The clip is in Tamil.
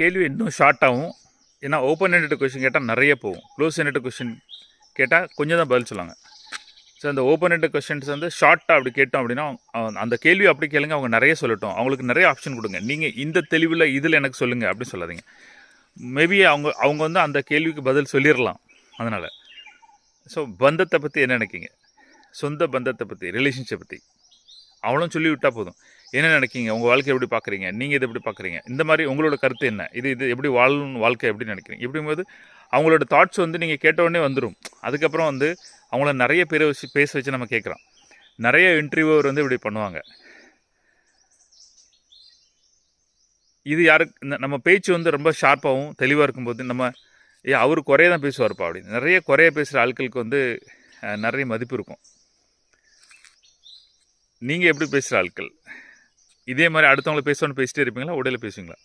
கேள்வி இன்னும் ஷார்ட்டாகவும் ஏன்னா ஓப்பன் எண்டட் கொஷின் கேட்டால் நிறைய போகும். க்ளோஸ் ஹெண்டட் கொஷின் கேட்டால் கொஞ்சம் தான் பதில் சொல்லுவாங்க. ஸோ அந்த ஓப்பன் எண்டட் கொஷின்ஸ் வந்து ஷார்ட்டாக அப்படி கேட்டோம் அப்படின்னா அந்த கேள்வி அப்படி கேளுங்க அவங்க நிறைய சொல்லட்டும். அவங்களுக்கு நிறைய ஆப்ஷன் கொடுங்க. நீங்கள் இந்த தெளிவில் இதில் எனக்கு சொல்லுங்கள் அப்படின்னு சொல்லாதீங்க. மேபி அவங்க அவங்க வந்து அந்த கேள்விக்கு பதில் சொல்லிடலாம் அதனால். ஸோ பந்தத்தை பற்றி என்ன நினைக்கிங்க சொந்த பந்தத்தை பற்றி ரிலேஷன்ஷிப் பற்றி அவளும் சொல்லி விட்டால் போதும். என்ன நினைக்கிங்க உங்கள் வாழ்க்கை எப்படி பார்க்குறீங்க? நீங்கள் இதை எப்படி பார்க்குறீங்க? இந்த மாதிரி உங்களோட கருத்து என்ன? இது இது எப்படி வாழணும் வாழ்க்கை எப்படி நினைக்கிறீங்க? இப்படிங்கும்போது அவங்களோட தாட்ஸ் வந்து நீங்கள் கேட்டவுடனே வந்துடும் அதுக்கப்புறம் வந்து அவங்கள நிறைய பேரை வச்சு பேச வச்சு நம்ம கேட்குறோம் நிறைய இன்டர்வியூவர் வந்து இப்படி பண்ணுவாங்க. இது யாருக்கு இந்த நம்ம பேச்சு வந்து ரொம்ப ஷார்ப்பாகவும் தெளிவாக இருக்கும்போது நம்ம ஏ அவர் குறைய தான் பேசுவார்ப்பா அப்படின்னு. நிறைய குறைய பேசுகிற ஆட்களுக்கு வந்து நிறைய மதிப்பு இருக்கும். நீங்கள் எப்படி பேசுகிற ஆட்கள்? இதே மாதிரி அடுத்தவங்களை பேசணும்னு பேசிட்டே இருப்பீங்களா? உடையில பேசுவீங்களா?